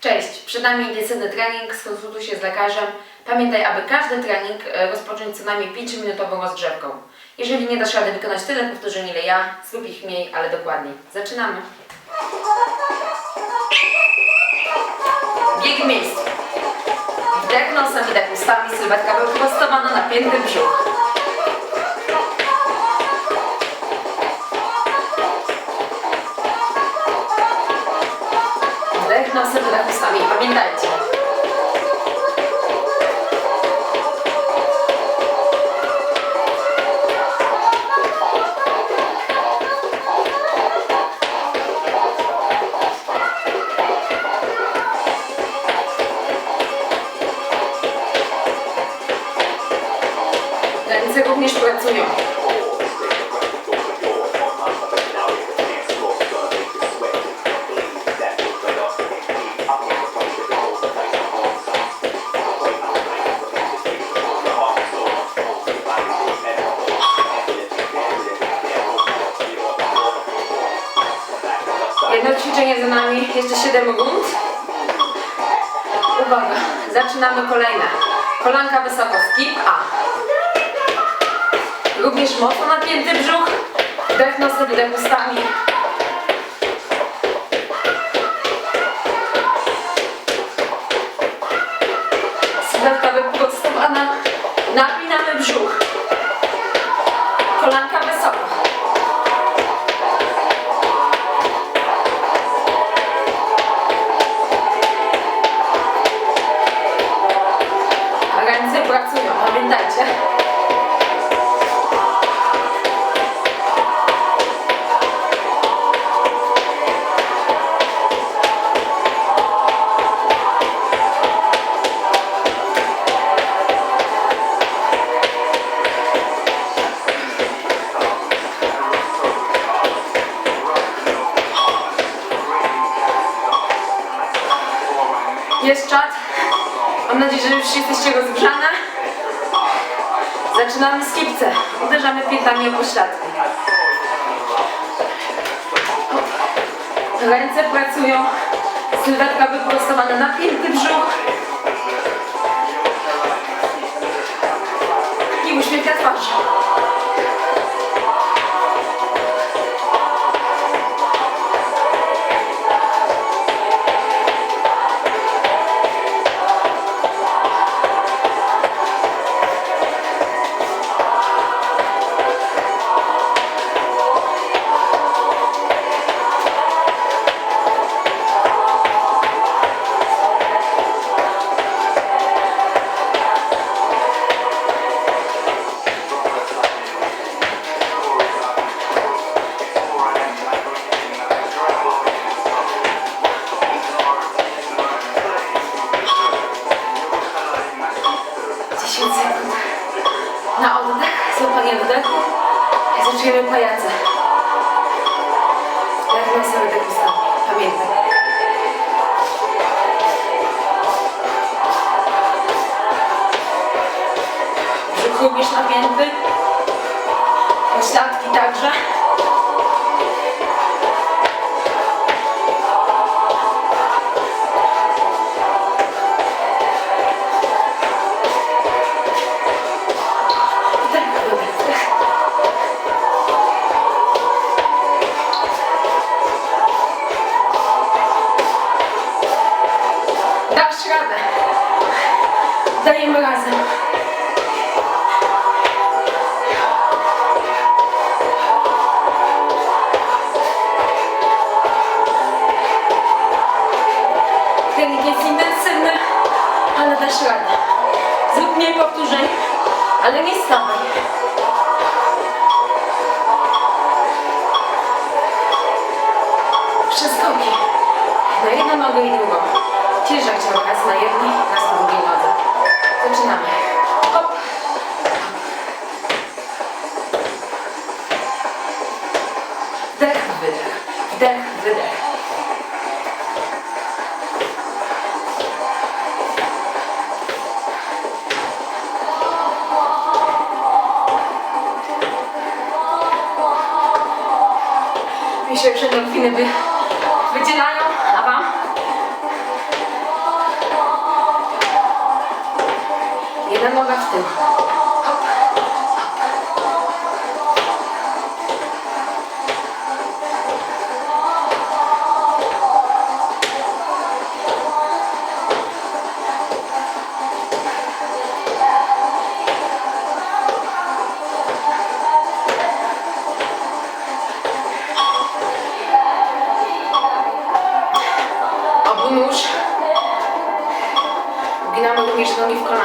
Cześć, przed nami intensywny trening, skonsultuj się z lekarzem. Pamiętaj, aby każdy trening e, rozpocząć co najmniej 5-minutową rozgrzewką. Jeżeli nie dasz rady wykonać tyle powtórzeń ile ja, zrób ich mniej, ale dokładniej. Zaczynamy. Bieg w miejscu. Wdech nosem, wydech ustami, sylwetka wyprostowana, napięty brzuch. Wdech nosem, wydech ustami. Pamiętajcie. Ręce również pracują. Jeszcze 7 rund. Uwaga, zaczynamy kolejne. Kolanka wysoko, skip A. Również mocno napięty brzuch. Wdech nosem, wdech ustami. Sylwetka wyprostowana. Napinamy brzuch. Kolanka wysoko. Pamiętajcie. Jest czat. Mam nadzieję, że już jesteście rozgrzane. Zaczynamy skipce. Uderzamy piętami o pośladki. Ręce pracują. Sylwetka wyprostowana, napięty brzuch. I uśmiech na. I zaczniemy pajace. Jak nosem wydech ustami. Pamiętaj. Brzuch również napięty. Pośladki także. Przeskoki. Na jedną nogę i drugą. Ciężar raz na jednej, na drugiej nodze. Zaczynamy.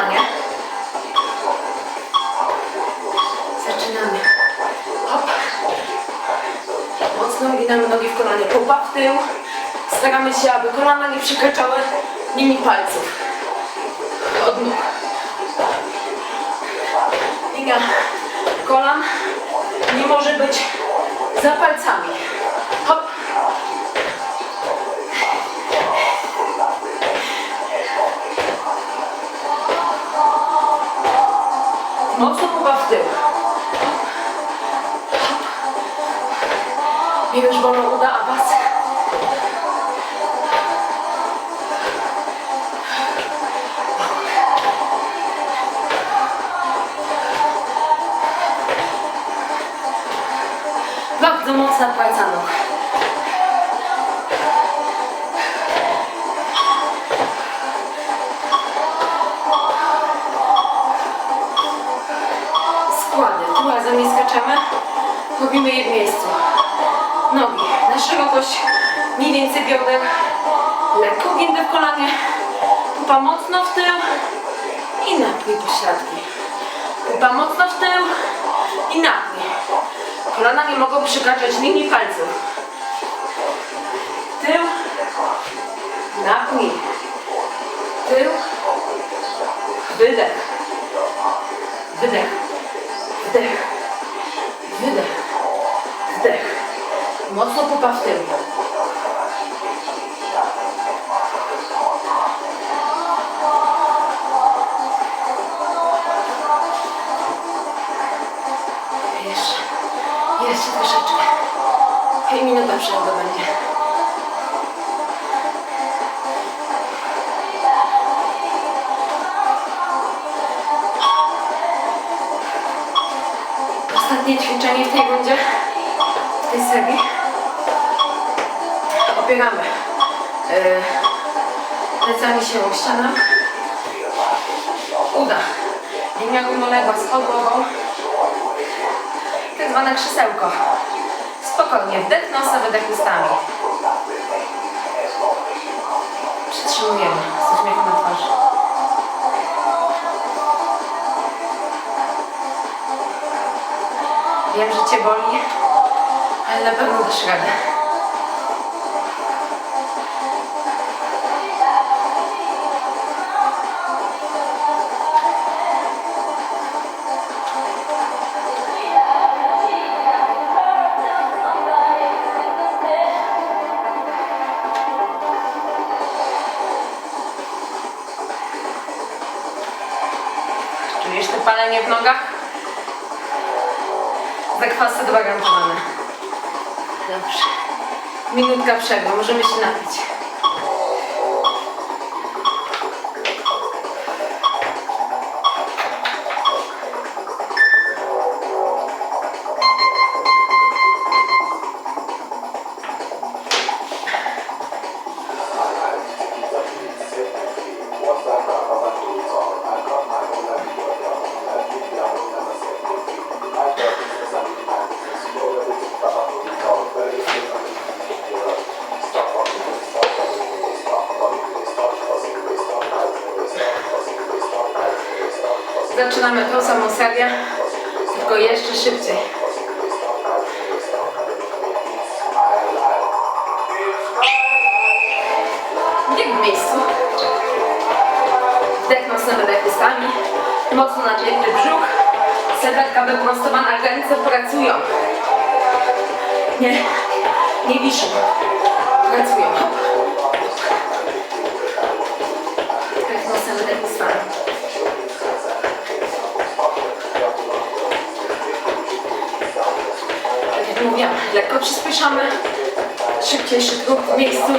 Kolanie. Zaczynamy. Hop. Mocno uginamy nogi w kolanie. Pupa w tył. Staramy się, aby kolana nie przekraczały linii palców. Od. Linia kolan nie może być za palcami. Pupa w tył. Nie już bolą uda, a was? Bardzo mocna praca nóg. Skaczemy. Robimy je w miejscu. Nogi na szerokość mniej więcej bioder. Lekko ugięte w kolanie. Pupa mocno w tył. I napój pośladki. Pupa mocno w tył. I napój. Kolana nie mogą przekraczać linii palców. Tył. Napój. Tył. Wydech. Wydech. Wydech. Wdech. Mocno pupa w tył. Jeszcze. Jeszcze troszeczkę. I minuta przerwy serii. Opieramy yy, się o ścianę. Uda. Linia równoległa z podłogą. Tak zwane krzesełko. Spokojnie, wdech nosem, wydech ustami. Przytrzymujemy z uśmiechem na twarzy. Wiem, że Cię boli, ale na pewno dasz radę. Czujesz to palenie w nogach? Zakwasy gwarantowane. Dobrze. Minutka przerwy, możemy się napić. Zaczynamy tą samą serię, tylko jeszcze szybciej. Bieg w miejscu. Wdech mocno wydech ustami. Mocno napięty brzuch. Serdetka wyprostowana, ręce pracują. Nie, nie wiszą. Pracują. Wdech mocno wydech ustami. Lekko przyspieszamy. Szybciejszy ruch w miejscu.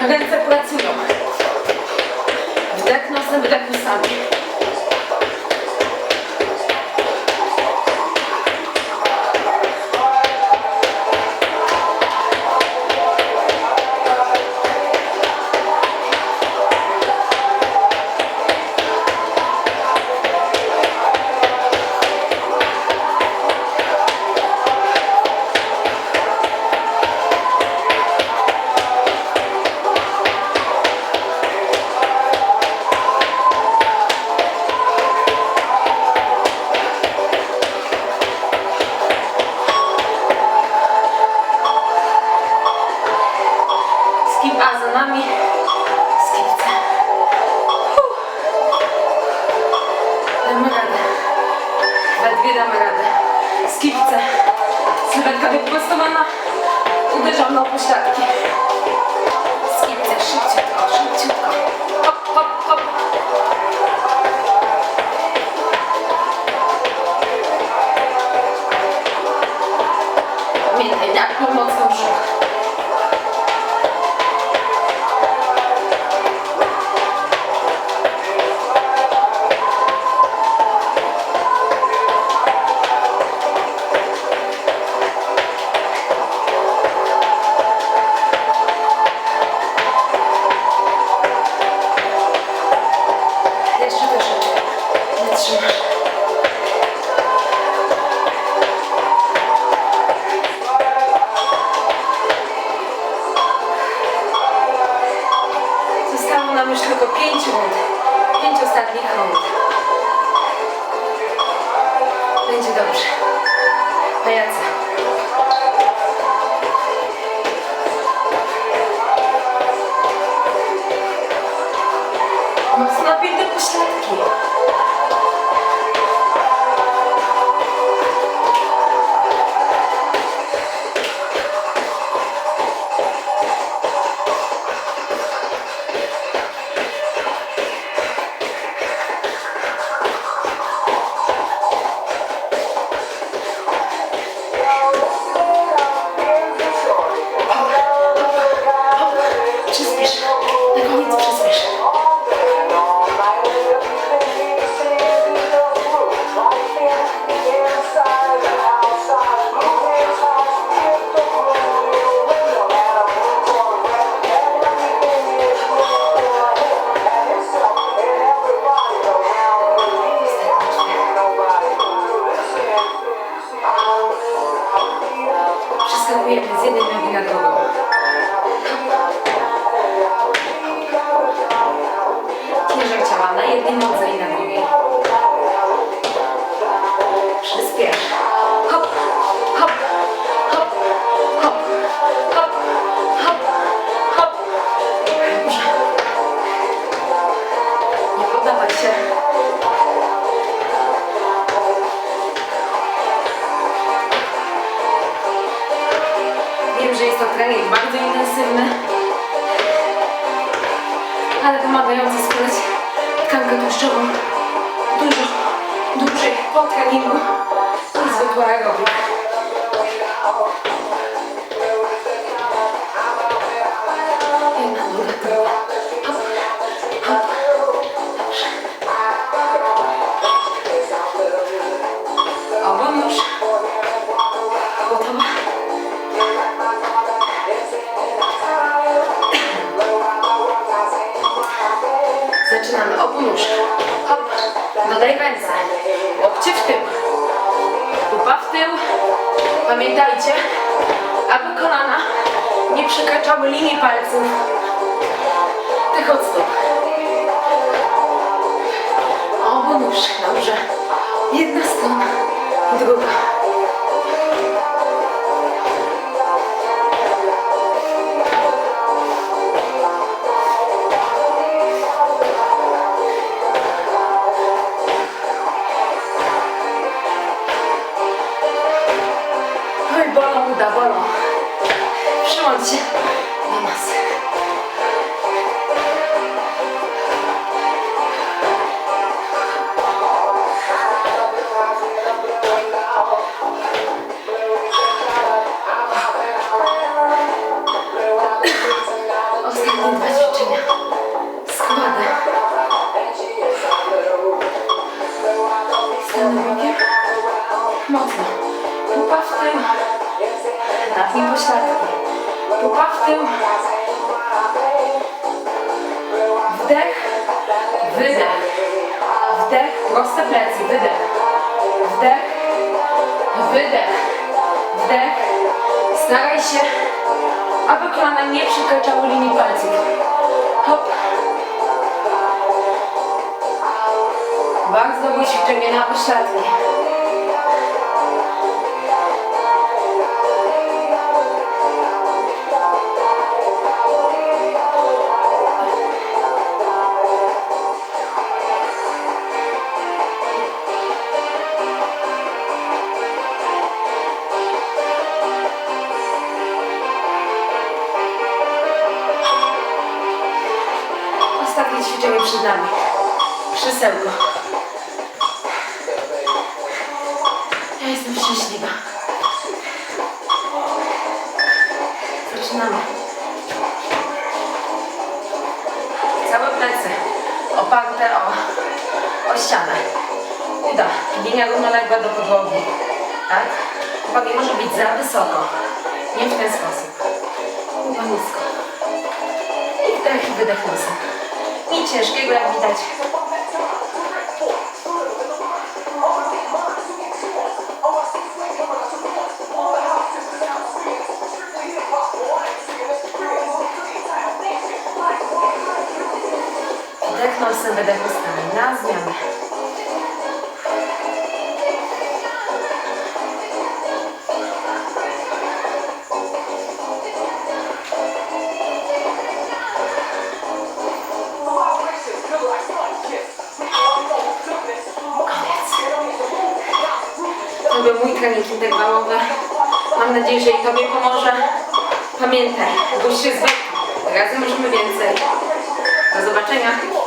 Ręce pracują. Wdech nosem, wdech ustami. Tylko pięć rund. Pięć ostatnich rund. Trening bardzo intensywny, ale pomagający spalać tkankę tłuszczową dużo dłużej po treningu niż zwykła aerobik. Jedna noga, druga. Zaczynamy obu nóż. Hop. Dodaj ręce. Łokcie w tył. Pupa w tył. Pamiętajcie, aby kolana nie przekraczały linii palców tych od stóp. Obu nóż. Dobrze. Jedna strona, druga. Napnij pośladki. Pupa w tył. Wdech. Wydech. Wdech. Proste plecy. Wydech. Wdech. Wydech. Wdech. Staraj się, aby kolana nie przekraczały linii palców. Hop. Bardzo dobre ćwiczenie na pośladki. Oparte o, o ścianę. Uda. Linia równoległa do podłogi. Tak? Chyba nie może być za wysoko. Nie w ten sposób. Chyba nisko. I wdech i wydech nosem. Nic ciężkiego jak widać. Nosem, wydech ustami. Na zmianę. Był mój trening integrałowy. Mam nadzieję, że i Tobie pomoże. Pamiętaj, bój się z Razem możemy więcej. Do zobaczenia.